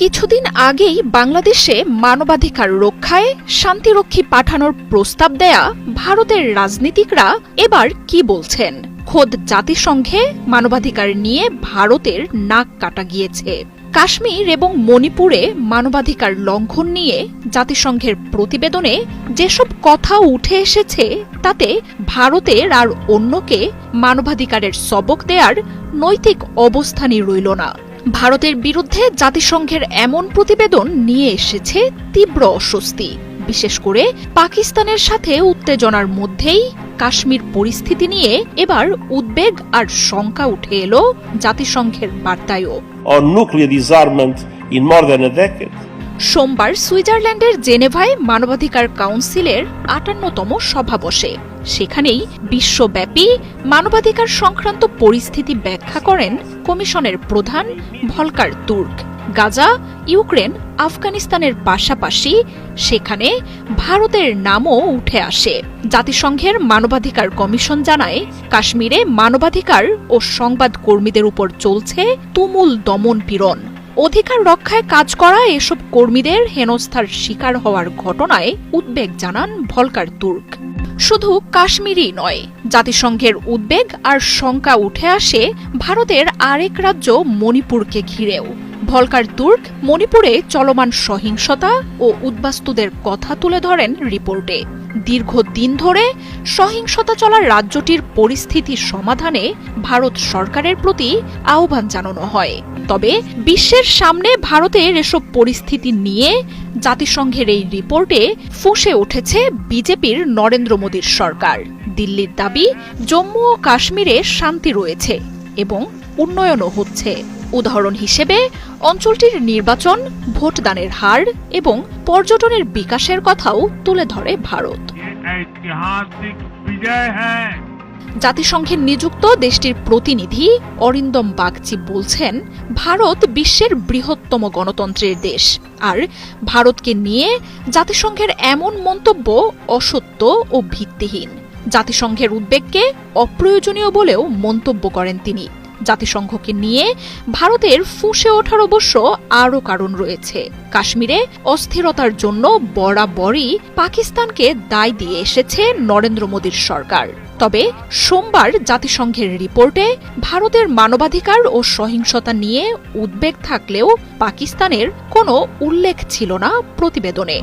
কিছুদিন আগেই বাংলাদেশে মানবাধিকার রক্ষায় শান্তিরক্ষী পাঠানোর প্রস্তাব দেয়া ভারতের রাজনীতিকরা এবার কি বলছেন? খোদ জাতিসংঘে মানবাধিকার নিয়ে ভারতের নাক কাটা গিয়েছে। কাশ্মীর এবং মণিপুরে মানবাধিকার লঙ্ঘন নিয়ে জাতিসংঘের প্রতিবেদনে যেসব কথা উঠে এসেছে, তাতে ভারতের আর অন্যকে মানবাধিকারের সবক দেওয়ার নৈতিক অবস্থানই রইল না। ভারতের বিরুদ্ধে জাতিসংঘের এমন প্রতিবেদন নিয়ে এসেছে তীব্র অস্বস্তি বিশেষ করে পাকিস্তানের সাথে উত্তেজনার মধ্যেই কাশ্মীর পরিস্থিতি নিয়ে এবার উদ্বেগ আর শঙ্কা উঠে এলো জাতিসংঘের বার্তায়ও on nuclear disarmament in more than a. সোমবার সুইজারল্যান্ডের জেনেভায় মানবাধিকার কাউন্সিলের আটান্নতম সভা বসে। সেখানেই বিশ্বব্যাপী মানবাধিকার সংক্রান্ত পরিস্থিতি ব্যাখ্যা করেন কমিশনের প্রধান ভলকার তুর্ক। গাজা, ইউক্রেন, আফগানিস্তানের পাশাপাশি সেখানে ভারতের নামও উঠে আসে। জাতিসংঘের মানবাধিকার কমিশন জানায়, কাশ্মীরে মানবাধিকার ও সংবাদ কর্মীদের উপর চলছে তুমুল দমন পীড়ন। অধিকার রক্ষায় কাজ করা এসব কর্মীদের হেনস্থার শিকার হওয়ার ঘটনায় উদ্বেগ জানান ভলকার তুর্ক। শুধু কাশ্মীরই নয়, জাতিসংঘের উদ্বেগ আর শঙ্কা উঠে আসে ভারতের আরেক রাজ্য মণিপুরকে ঘিরেও। ভলকার তুর্ক মণিপুরে চলমান সহিংসতা ও উদ্বাস্তুদের কথা তুলে ধরেন রিপোর্টে। দীর্ঘদিন ধরে সহিংসতা চলা রাজ্যটির পরিস্থিতি সমাধানে ভারত সরকারের প্রতি আহ্বান জানানো হয়। তবে বিশ্বের সামনে ভারতের এসব পরিস্থিতি নিয়ে জাতিসংঘের এই রিপোর্টে ফুঁসে উঠেছে বিজেপির নরেন্দ্র মোদীর সরকার। দিল্লির দাবি, জম্মু ও কাশ্মীরে শান্তি রয়েছে। এবং উন্নয়নও হচ্ছে। উদাহরণ হিসেবে অঞ্চলটির নির্বাচন ভোটদানের হার এবং পর্যটনের বিকাশের কথাও তুলে ধরে ভারত। জাতিসংঘের নিযুক্ত দেশটির প্রতিনিধি অরিন্দম বাগচি বলছেন ভারত বিশ্বের বৃহত্তম গণতন্ত্রের দেশ। আর ভারতকে নিয়ে জাতিসংঘের এমন মন্তব্য অসত্য ও ভিত্তিহীন। জাতিসংঘের উদ্বেগকে অপ্রয়োজনীয় বলেও মন্তব্য করেন তিনি। জাতিসংঘকে নিয়ে ভারতের ফুঁসে ওঠার অবশ্য আরও কারণ রয়েছে। কাশ্মীরে অস্থিরতার জন্য বরাবরই পাকিস্তানকে দায় দিয়ে এসেছে নরেন্দ্র মোদীর সরকার। তবে সোমবার জাতিসংঘের রিপোর্টে ভারতের মানবাধিকার ও সহিংসতা নিয়ে উদ্বেগ থাকলেও পাকিস্তানের কোনো উল্লেখ ছিল না প্রতিবেদনে।